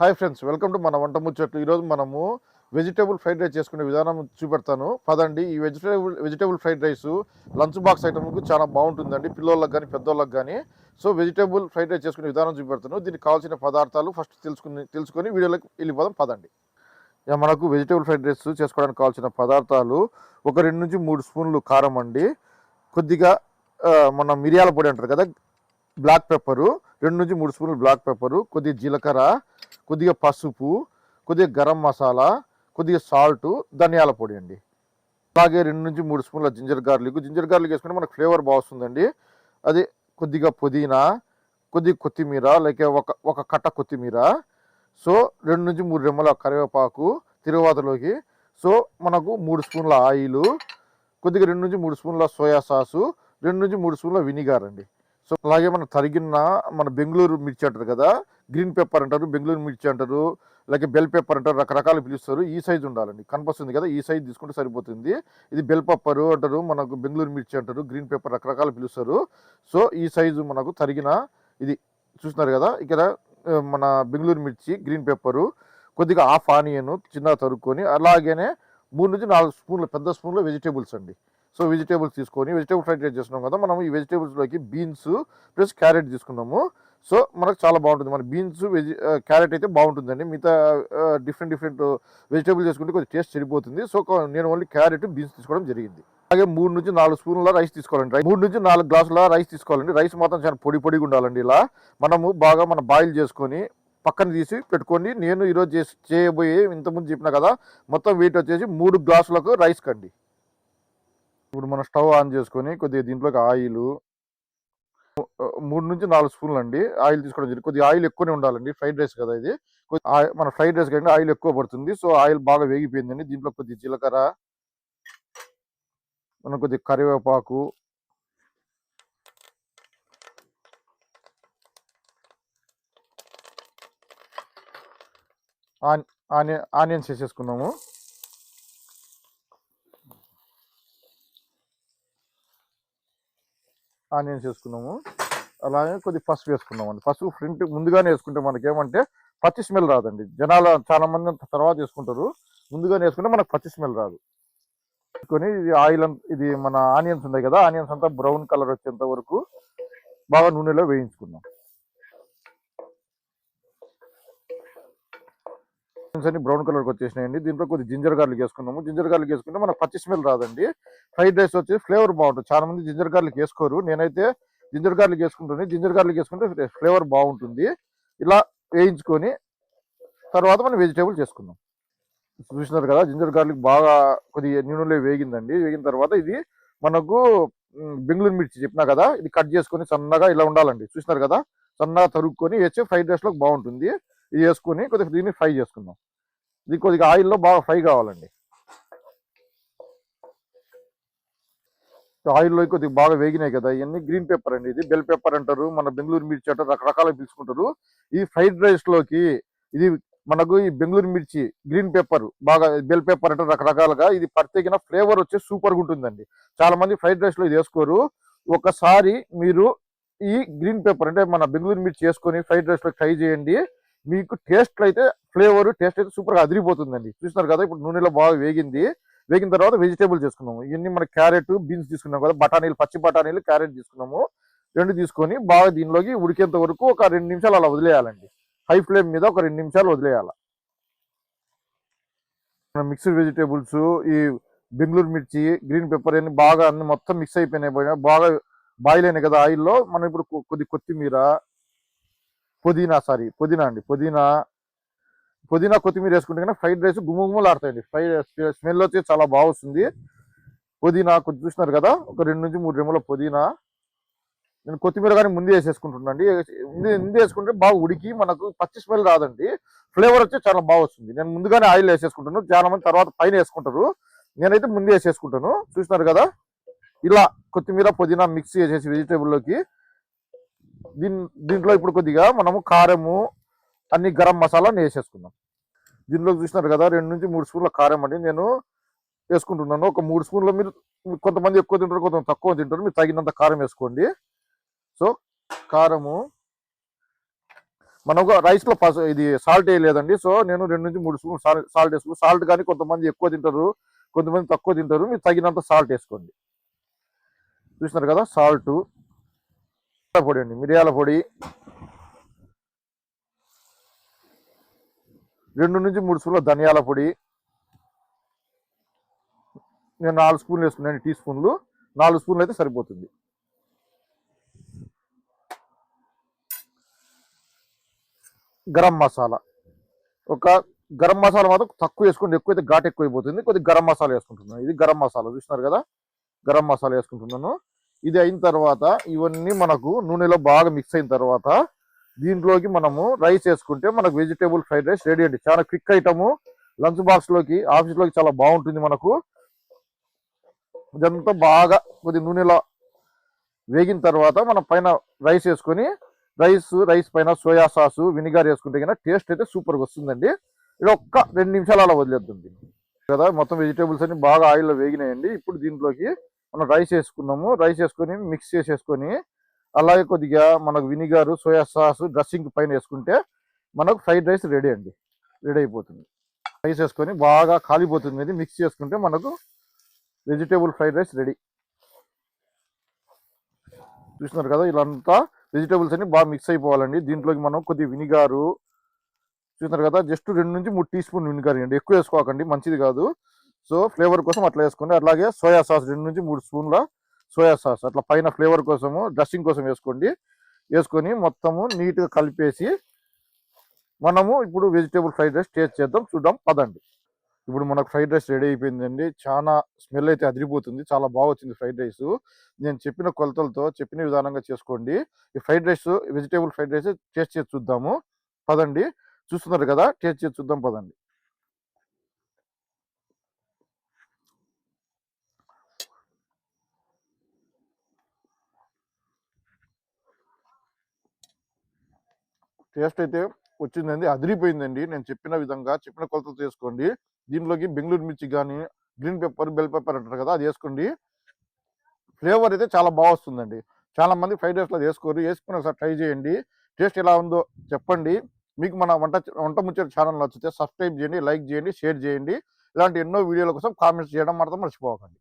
Hi friends welcome to మన వంట ముచ్చట్లు. ఈరోజు మనము వెజిటేబుల్ ఫ్రైడ్ రైస్ చేసుకునే విధానం చూపెడతాను. పదండి ఈ vegetable vegetable fried rice lunch box ఐటమ్కు చాలా బాగుంటుందండి పిల్లలకు కానీ పెద్దోళ్ళకి కానీ సో వెజిటేబుల్ ఫ్రైడ్ రైస్ చేసుకునే విధానం చూపెడతాను. దీనికి కావాల్సిన పదార్థాలు ఫస్ట్ తెలుసుకుని తెలుసుకొని వీడియోలోకి వెళ్ళిపోదాం పదండి. ఇక మనకు వెజిటేబుల్ ఫ్రైడ్ రైస్ చేసుకోవడానికి కావాల్సిన పదార్థాలు ఒక రెండు నుంచి మూడు స్పూన్లు కారం అండి. కొద్దిగా మన మిరియాల పొడి అంటారు కదా బ్లాక్ పెప్పరు. రెండు నుంచి మూడు స్పూన్లు బ్లాక్ పెప్పరు. కొద్దిగా జీలకర్ర కొద్దిగా పసుపు కొద్దిగా గరం మసాలా కొద్దిగా సాల్ట్ ధనియాల పొడి అండి. అలాగే రెండు నుంచి మూడు స్పూన్ల జింజర్ గార్లిక్. జింజర్ గార్లిక్ వేసుకుంటే మనకు ఫ్లేవర్ బాగుంటుందండి. అది కొద్దిగా పుదీనా కొద్దిగా కొత్తిమీర లేక ఒక ఒక కట్ట కొత్తిమీర. సో రెండు నుంచి మూడు రెమ్మల కరివేపాకు తిరువాతలోకి. సో మనకు మూడు స్పూన్ల ఆయిల్ కొద్దిగా రెండు నుంచి మూడు స్పూన్ల సోయా సాసు రెండు నుంచి మూడు స్పూన్ల వినిగార్ అండి. సో అలాగే మనం తరిగిన మన బెంగళూరు మిర్చి అంటారు కదా గ్రీన్ పేపర్ అంటారు బెంగళూరు మిర్చి అంటారు లేకపోతే బెల్ పేపర్ అంటారు రకరకాలు పిలుస్తారు. ఈ సైజు ఉండాలండి. కనిపిస్తుంది కదా ఈ సైజు తీసుకుంటే సరిపోతుంది. ఇది బెల్ పెప్పర్ అంటారు మనకు బెంగళూరు మిర్చి అంటారు గ్రీన్ పేపర్ రకరకాలు పిలుస్తారు. సో ఈ సైజు మనకు తరిగిన ఇది చూస్తున్నారు కదా ఇక్కడ మన బెంగళూరు మిర్చి గ్రీన్ పెప్పరు కొద్దిగా హాఫ్ ఆనియన్ చిన్నగా తరుక్కొని అలాగనే మూడు నుంచి నాలుగు స్పూన్లు పెద్ద స్పూన్లు వెజిటేబుల్స్ అండి. సో వెజిటేబుల్స్ తీసుకొని వెజిటేబుల్ ఫ్రైడ్ రైస్ చేస్తున్నాం కదా మనం ఈ వెజిటేబుల్స్లోకి బీన్స్ ప్లస్ క్యారెట్ తీసుకున్నాము. సో మనకు చాలా బాగుంటుంది. మన బీన్స్ వెజి క్యారెట్ అయితే బాగుంటుందండి. మిగతా డిఫరెంట్ డిఫరెంట్ వెజిటేబుల్ చేసుకుంటే కొంచెం టేస్ట్ చెడిపోతుంది. సో నేను ఓన్లీ క్యారెట్ బీన్స్ తీసుకోవడం జరిగింది. అలాగే మూడు నుంచి నాలుగు స్పూన్ల రైస్ తీసుకోవాలండి. మూడు నుంచి నాలుగు గ్లాసుల రైస్ తీసుకోవాలండి. రైస్ మాత్రం చాలా పొడి పొడిగా ఉండాలండి ఇలా. మనము బాగా మన బాయిల్ చేసుకొని పక్కన తీసి పెట్టుకోండి నేను ఈరోజు చేసి చేయబోయే ఇంతకుముందు చెప్పిన కదా మొత్తం వెయిట్ వచ్చేసి మూడు గ్లాసులకు రైస్ కండి ఇప్పుడు మనం స్టవ్ ఆన్ చేసుకొని కొద్దిగా దీంట్లోకి ఆయిల్ మూడు నుంచి నాలుగు స్పూన్లు అండి ఆయిల్ తీసుకోవడం జరిగింది. కొద్దిగా ఆయిల్ ఎక్కువనే ఉండాలండి. ఫ్రైడ్ రైస్ కదా ఇది. కొద్ది- ఆయి- మన ఫ్రైడ్ రైస్ కంటే ఆయిల్ ఎక్కువ పడుతుంది. సో ఆయిల్ బాగా వేగిపోయిందండి. దీంట్లో కొద్దిగా జీలకర్ర మనం కొద్దిగా కరివేపాకు ఆన్ ఆనియన్ ఆనియన్స్ వేసేసుకున్నాము. ఆనియన్స్ వేసుకున్నాము. అలాగే కొద్ది పసుపు వేసుకున్నాం అండి పసుపు ఫ్రంట్ ముందుగానే వేసుకుంటే మనకి ఏమంటే పచ్చి స్మెల్ రాదండి. జనాలు చాలా మంది తర్వాత వేసుకుంటారు. ముందుగానే వేసుకుంటే మనకు పచ్చి స్మెల్ రాదు. కొని ఇది ఆయిల్ ఇది మన ఆనియన్స్ ఉన్నాయి కదా ఆనియన్స్ అంతా బ్రౌన్ కలర్ వచ్చేంత వరకు బాగా నూనెలో వేయించుకున్నాం అన్ని బ్రౌన్ కలర్కి వచ్చేసినాయండి. దీంట్లో కొద్ది జింజర్ గార్లిక్ వేసుకున్నాము జింజర్ గార్లిక్ వేసుకుంటే మనకు పచ్చి స్మెల్ రాదండి. ఫ్రైడ్ రైస్ వచ్చి ఫ్లేవర్ బాగుంటుంది. చాలా మంది జింజర్ గార్లిక్ వేసుకోరు. నేనైతే జింజర్ గార్లిక్ వేసుకుంటుంది జింజర్ గార్లిక్ వేసుకుంటే ఫ్లేవర్ బాగుంటుంది. ఇలా వేయించుకొని తర్వాత మనం వెజిటేబుల్ చేసుకుందాం. చూసినారు కదా జింజర్ గార్లిక్ బాగా కొద్దిగా నూనెలో వేగిందండి. వేగిన తర్వాత ఇది మనకు బెంగళూరు మిర్చి చెప్పినా కదా ఇది కట్ చేసుకొని సన్నగా ఇలా ఉండాలండి. చూసినారు కదా సన్నగా తరుక్కొని వేసి ఫ్రైడ్ రైస్లో బాగుంటుంది. ఇది వేసుకొని కొద్దిగా దీన్ని ఫ్రై చేసుకుందాం. ఇది కొద్దిగా ఆయిల్లో బాగా ఫ్రై కావాలండి. ఆయిల్లో కొద్దిగా బాగా వేగినాయి కదా ఇవన్నీ గ్రీన్ పేపర్ అండి ఇది. బెల్ పేపర్ అంటారు మన బెంగళూరు మిర్చి అంటారు రకరకాల పిలుచుకుంటారు. ఈ ఫ్రైడ్ రైస్లోకి ఇది మనకు ఈ బెంగళూరు మిర్చి గ్రీన్ పేపర్ బాగా బెల్ పేపర్ అంటారు రకరకాలుగా ఇది ప్రత్యేకిన ఫ్లేవర్ వచ్చి సూపర్గా ఉంటుందండి. చాలా మంది ఫ్రైడ్ రైస్లో ఇది వేసుకోరు. ఒకసారి మీరు ఈ గ్రీన్ పేపర్ అంటే మన బెంగళూరు మిర్చి వేసుకొని ఫ్రైడ్ రైస్లో ట్రై చేయండి. మీకు టేస్ట్ అయితే ఫ్లేవర్ టేస్ట్ అయితే సూపర్గా అదిరిపోతుందండి. చూస్తున్నారు కదా ఇప్పుడు నూనెలో బాగా వేగింది. వేగిన తర్వాత వెజిటేబుల్ చేసుకున్నాము. ఇవన్నీ మన క్యారెట్ బీన్స్ తీసుకున్నాం కదా బఠానీలు పచ్చి బఠానీలు క్యారెట్ తీసుకున్నాము. రెండు తీసుకొని బాగా దీనిలోకి ఉడికేంత వరకు ఒక రెండు నిమిషాలు అలా వదిలేయాలండి. హై ఫ్లేమ్ మీద ఒక రెండు నిమిషాలు వదిలేయాలి. మిక్స్డ్ వెజిటేబుల్స్ ఈ బెంగళూరు మిర్చి గ్రీన్ పెప్పర్ అన్ని బాగా అన్ని మొత్తం మిక్స్ అయిపోయినాయి. బాగా- బాగా బాయిల్ అయినాయి కదా ఆయిల్లో. మనం ఇప్పుడు కొ- కొద్ది కొత్తిమీర పుదీనా సారీ పుదీనా అండి. పుదీనా పుదీనా కొత్తిమీర వేసుకుంటే కనుక ఫ్రైడ్ రైస్ గుమ్మగుమ్మలాడతాయండి ఫ్రైడ్ స్మెల్ వచ్చి చాలా బాగుస్తుంది పుదీనా కొద్ది చూసినారు కదా? ఒక రెండు నుంచి మూడు రెమ్మల పుదీనా. నేను కొత్తిమీర కానీ ముందే వేసేసుకుంటున్నాండి ముందే ముందే వేసుకుంటే బాగా ఉడికి మనకు పచ్చి స్మెల్ రాదండి. ఫ్లేవర్ వచ్చి చాలా బాగా వస్తుంది. నేను ముందుగానే ఆయిల్ వేసేసుకుంటాను. చాలా మంది తర్వాత పైన వేసుకుంటారు. నేనైతే ముందే వేసేసుకుంటాను. చూసినారు కదా? ఇలా కొత్తిమీర పుదీనా మిక్స్ చేసేసి వెజిటేబుల్లోకి దీని దీంట్లో ఇప్పుడు కొద్దిగా మనము కారము అన్ని గరం మసాలాని వేసేసుకుందాం. దీనిలో చూసినారు కదా రెండు నుంచి మూడు స్పూన్ల కారం అండి. నేను వేసుకుంటున్నాను. ఒక మూడు స్పూన్ల మీరు కొంతమంది ఎక్కువ తింటారు కొంతమంది తక్కువ తింటారు. మీరు తగినంత కారం వేసుకోండి. సో కారము మనకు రైస్లో పసు ఇది సాల్ట్ వేయలేదండి. సో నేను రెండు నుంచి మూడు స్పూన్ సాల్ట్ వేసుకున్నాను సాల్ట్ కానీ కొంతమంది ఎక్కువ తింటారు కొంతమంది తక్కువ తింటారు. మీరు తగినంత సాల్ట్ వేసుకోండి. చూస్తున్నారు కదా సాల్ట్. పొడి అండి మిరియాల పొడి. రెండు నుంచి మూడు స్పూన్ల ధనియాల పొడి. నేను నాలుగు స్పూన్లు వేసుకున్నాను టీ స్పూన్లు. నాలుగు స్పూన్లు అయితే సరిపోతుంది. గరం మసాలా. ఒక గరం మసాలా మాత్రం తక్కువ వేసుకుంటే ఎక్కువైతే ఘాట్ ఎక్కువైపోతుంది. కొద్ది కొద్దిగా గరం మసాలా వేసుకుంటున్నాను. ఇది గరం మసాలా చూసినారు కదా? గరం మసాలా వేసుకుంటున్నాను. ఇది అయిన తర్వాత ఇవన్నీ మనకు నూనెలో బాగా మిక్స్ అయిన తర్వాత దీంట్లోకి మనము రైస్ వేసుకుంటే మనకు వెజిటేబుల్ ఫ్రైడ్ రైస్ రెడీ అండి. చాలా క్విక్ ఐటము. లంచ్ బాక్స్లోకి ఆఫీస్లోకి చాలా బాగుంటుంది మనకు. ఇదంతా బాగా కొద్ది నూనెలో వేగిన తర్వాత మనం పైన రైస్ వేసుకొని రైస్ రైస్ పైన సోయా సాసు వినిగర్ వేసుకుంటే కన్నా టేస్ట్ అయితే సూపర్గా వస్తుందండి. ఇది ఒక్క రెండు నిమిషాలు అలా వదిలేద్దాం దీన్ని. కదా మొత్తం వెజిటేబుల్స్ అన్ని బాగా ఆయిల్లో వేగినాయండి. ఇప్పుడు దీంట్లోకి మనం రైస్ వేసుకున్నాము. రైస్ వేసుకొని మిక్స్ చేసేసుకొని అలాగే కొద్దిగా మనకు వినిగారు సోయా సాస్ డ్రెస్సింగ్ పైన వేసుకుంటే మనకు ఫ్రైడ్ రైస్ రెడీ అండి. రెడీ అయిపోతుంది. రైస్ వేసుకొని బాగా కాలిపోతుంది ఇది మిక్స్ చేసుకుంటే మనకు వెజిటేబుల్ ఫ్రైడ్ రైస్ రెడీ. చూస్తున్నారు కదా ఇలాంతా వెజిటేబుల్స్ అన్ని బాగా మిక్స్ అయిపోవాలండి. దీంట్లోకి మనం కొద్దిగా వినిగారు. చూస్తున్నారు కదా జస్ట్ రెండు నుంచి మూడు టీ స్పూన్ వినిగారు అండి. ఎక్కువ వేసుకోకండి మంచిది కాదు. సో ఫ్లేవర్ కోసం అట్లా వేసుకోండి. అట్లాగే సోయా సాస్ రెండు నుంచి మూడు స్పూన్ల సోయా సాస్ అట్లా పైన ఫ్లేవర్ కోసము డ్రెస్సింగ్ కోసం వేసుకోండి. వేసుకొని మొత్తము నీట్గా కలిపేసి మనము ఇప్పుడు వెజిటేబుల్ ఫ్రైడ్ రైస్ టేస్ట్ చేద్దాం చూద్దాం పదండి. ఇప్పుడు మనకు ఫ్రైడ్ రైస్ రెడీ అయిపోయిందండి. చాలా స్మెల్ అయితే అదిరిపోతుంది. చాలా బాగా వచ్చింది ఫ్రైడ్ రైస్ నేను చెప్పిన కొలతలతో చెప్పిన విధానంగా చేసుకోండి. ఈ fried rice vegetable fried rice taste చేసి చూద్దాము. పదండి. చూస్తున్నారు కదా టేస్ట్ చేసి చూద్దాం పదండి. టేస్ట్ అయితే వచ్చిందండి అదిరిపోయిందండి. నేను చెప్పిన విధంగా చెప్పిన కొలతలు చేసుకోండి దీంట్లోకి బెంగళూరు మిర్చి కానీ గ్రీన్ పెప్పర్ బెల్ పెప్పర్ అంటారు కదా అది వేసుకోండి. ఫ్లేవర్ అయితే చాలా బాగా వస్తుందండి. చాలా మంది ఫ్రైడ్ రైస్లో వేసుకోరు. వేసుకుని ఒకసారి ట్రై చేయండి. టేస్ట్ ఎలా ఉందో చెప్పండి. మీకు మన వంట వంట ముచ్చట ఛానల్ నచ్చితే సబ్స్క్రైబ్ చేయండి లైక్ చేయండి షేర్ చేయండి. ఇలాంటి ఎన్నో వీడియోల కోసం కామెంట్స్ చేయడం మాత్రం మర్చిపోకండి.